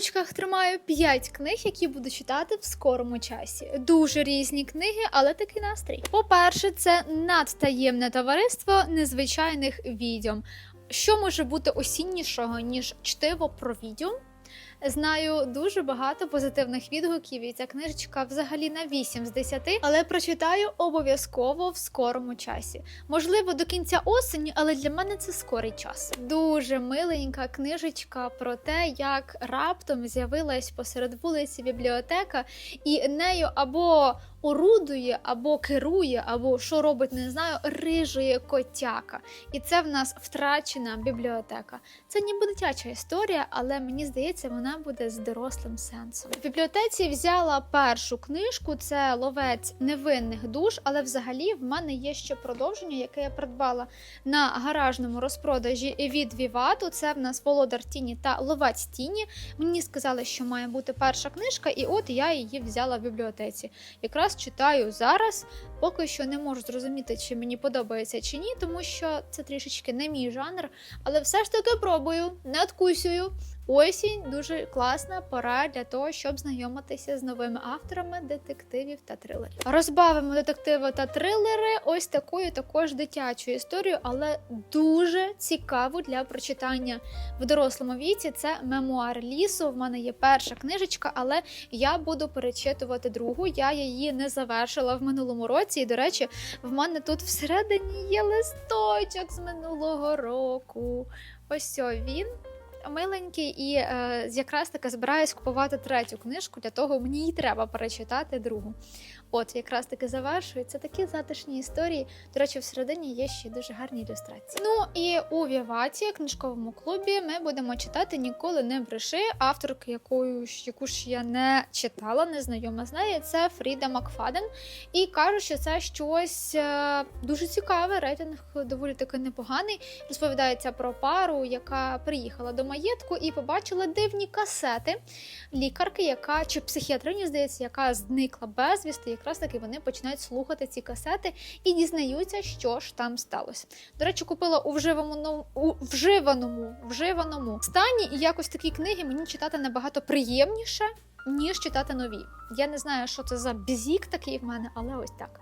ручках тримаю 5 книг, які буду читати в скорому часі. Дуже різні книги, але такий настрій. По-перше, це надтаємне товариство незвичайних відьом. Що може бути осіннішого, ніж чтиво про відьом? Знаю дуже багато позитивних відгуків, і ця книжечка взагалі на 8 з 10, але прочитаю обов'язково в скорому часі. Можливо, до кінця осені, але для мене це скорий час. Дуже миленька книжечка про те, як раптом з'явилась посеред вулиці бібліотека, і нею або орудує, або керує, або що робить, не знаю, рижує котяка. І це в нас втрачена бібліотека. Це ніби дитяча історія, але мені здається, вона буде з дорослим сенсом. В бібліотеці взяла першу книжку, це ловець невинних душ, але взагалі в мене є ще продовження, яке я придбала на гаражному розпродажі від Вівату. Це в нас Володар Тіні та Ловець Тіні. Мені сказали, що має бути перша книжка, і от я її взяла в бібліотеці. Якраз читаю зараз. Поки що не можу зрозуміти, чи мені подобається чи ні, тому що це трішечки не мій жанр, але все ж таки пробую, не откусюю. Осінь дуже класна пора для того, щоб знайомитися з новими авторами детективів та трилерів. Розбавимо детективи та трилери ось такою також дитячою історією, але дуже цікаву для прочитання в дорослому віці. Це мемуар лісу. В мене є перша книжечка, але я буду перечитувати другу. Я її не завершила в минулому році. І, до речі, в мене тут всередині є листочок з минулого року. Ось він миленький, і е, якраз таки збираюсь купувати третю книжку, для того мені й треба перечитати другу. От, якраз таки завершую. Це такі затишні історії. До речі, всередині є ще дуже гарні ілюстрації. Ну і у Віваті, книжковому клубі, ми будемо читати ніколи не бреши. Авторки, якою яку ж я не читала, не знайома з нею, це Фріда Макфаден. І кажуть, що це щось е, дуже цікаве. Рейтинг доволі таки непоганий. Розповідається про пару, яка приїхала до маєтку і побачила дивні касети лікарки, яка чи психіатрині, здається, яка зникла безвісти. Якраз таки вони починають слухати ці касети і дізнаються, що ж там сталося. До речі, купила у вживаному у вживаному вживаному стані, і якось такі книги мені читати набагато приємніше. Ніж читати нові. Я не знаю, що це за бзік такий в мене, але ось так.